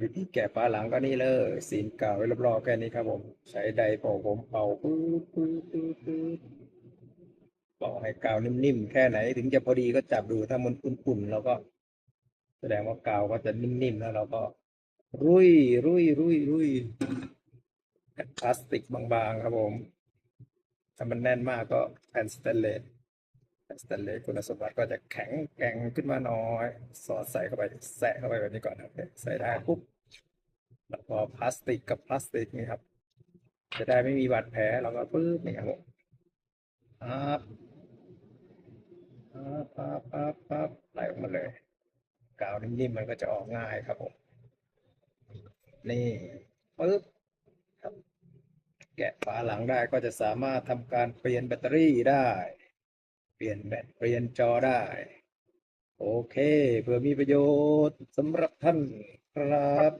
วิธีแกะฝาหลังก็นี่เลยซีนกาวไว้รอบๆแค่นี้ครับผม ใช้ไดเป่าผมเป่าปื๊ดปื๊ดปื๊ดปื๊ดเป่าให้กาวนิ่มๆแค่ไหน ถึงจะพอดีก็จับดูถ้ามันอุ่นๆเราก็ แสดงว่ากาวก็จะนิ่มๆแล้วเราก็ รุยรุยรุยรุยแผ่นพลาสติกบางๆครับผมถ้ามันแน่นมากก็แผ่นสแตนเลส สแตนเลสคุณสมบัติก็จะแข็งแกร่งขึ้นมาหน้อย สอดใส่เข้าไปแสะเข้าไปแบบนี้ก่อนครับใส่ได้ปุ๊บแล้วพอพลาสติกกับพลาสติกนี่ครับ จะได้ไม่มีบาดแผลเราก็ปึ๊บนี่ครับผมปั๊บปั๊บปั๊บปั๊บไหลออกมาเลยกาวนิ่มๆมันก็จะออกง่ายครับผมนี่ปึ๊บแกะฝาหลังได้ก็จะสามารถทำการเปลี่ยนแบตเตอรี่ได้ เปลี่ยนแบตเปลี่ยนจอได้ โอเค เพื่อมีประโยชน์สำหรับท่านครับ